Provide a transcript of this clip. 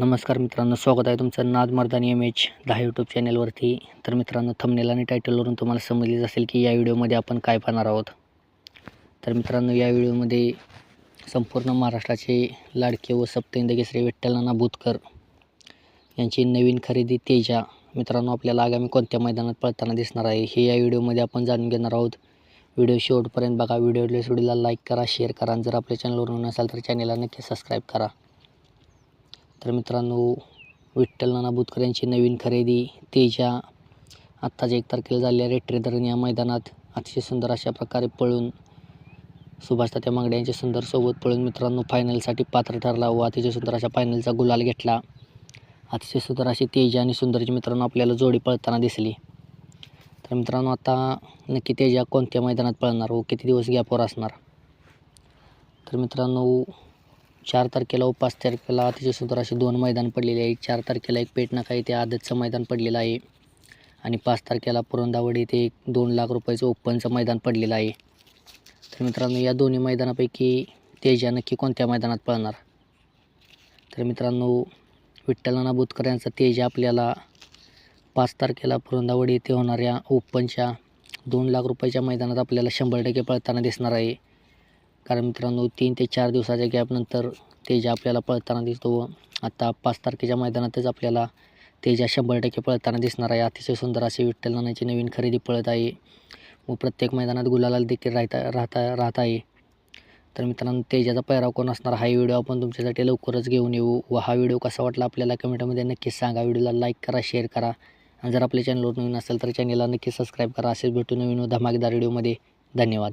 नमस्कार मित्रांनो स्वागत आहे तुमचं नाद मर्दानी एम एच दहा यूट्यूब चॅनलवरती तर मित्रांनो थंबनेल आणि टायटलवरून तुम्हाला समजलेच असेल की या व्हिडिओमध्ये आपण काय पाहणार आहोत. तर मित्रांनो या व्हिडिओमध्ये संपूर्ण महाराष्ट्राचे लाडके व सप्तहिंद केसरी विठ्ठल नाना यांची नवीन खरेदी तेजा मित्रांनो आपल्याला आगामी कोणत्या मैदानात पळताना दिसणार आहे हे या व्हिडिओमध्ये आपण जाणून घेणार आहोत. व्हिडिओ शेवटपर्यंत बघा. व्हिडिओ व्हिडिओला लाईक करा शेअर करा. जर आपल्या चॅनलवरून नसाल तर चॅनलला नक्की सबस्क्राईब करा. तर मित्रांनो विठ्ठल नाना बुतकर यांची नवीन खरेदी तेजा आत्ताच एक तारखेला झालेल्या रेट्रेदरन या मैदानात अतिशय सुंदर अशा प्रकारे पळून सुभाष तात्या मागडे यांच्या सुंदर सोबत पळून मित्रांनो फायनलसाठी पात्र ठरला व अतिशय सुंदर अशा फायनलचा गुलाल घेतला. अतिशय सुंदर अशी तेजा आणि सुंदरची मित्रांनो आपल्याला जोडी पळताना दिसली. तर मित्रांनो आता नक्की तेजा कोणत्या मैदानात पळणार व किती दिवस गॅपवर असणार? तर मित्रांनो चार तारखेला व पाच तारखेला अतिशय सुंदर असे दोन मैदान पडलेले आहे चार तारखेला एक पेटनाका येथे आदतचं मैदान पडलेलं आहे. आणि पाच तारखेला पुरंदावड येथे एक दोन लाख रुपयाचं ओपनचं मैदान पडलेलं आहे. तर मित्रांनो या दोन्ही मैदानापैकी तेजा नक्की कोणत्या मैदानात पळणार? तर मित्रांनो विठ्ठलाना बुतकर यांचा तेजा आपल्याला पाच तारखेला पुरंदावड येथे होणाऱ्या ओपनच्या दोन लाख रुपयाच्या मैदानात आपल्याला शंभर टक्के पळताना दिसणार आहे. कारण मित्रांनो तीन ते चार दिवसाच्या गॅपनंतर तेजा आपल्याला पळताना दिसतो व आता पाच तारखेच्या मैदानातच आपल्याला तेजा शंभर टक्के पळताना दिसणार आहे. अतिशय सुंदर असे विठ्ठल नानाची नवीन खरेदी पळत आहे व प्रत्येक मैदानात गुलालाल देखील राहता राहता राहत आहे. तर मित्रांनो तेजाचा पैराव कोण असणार? हा व्हिडिओ आपण तुमच्यासाठी लवकरच घेऊन येऊ व हा व्हिडिओ कसा वाटला आपल्याला कमेंटमध्ये नक्कीच सांगा. व्हिडिओला लाईक करा शेअर करा आणि जर आपल्या चॅनलवर नवीन असेल तर चॅनलला नक्की सबस्क्राईब करा. असेच भेटू नवीन व धमाकेदार व्हिडिओमध्ये धन्यवाद.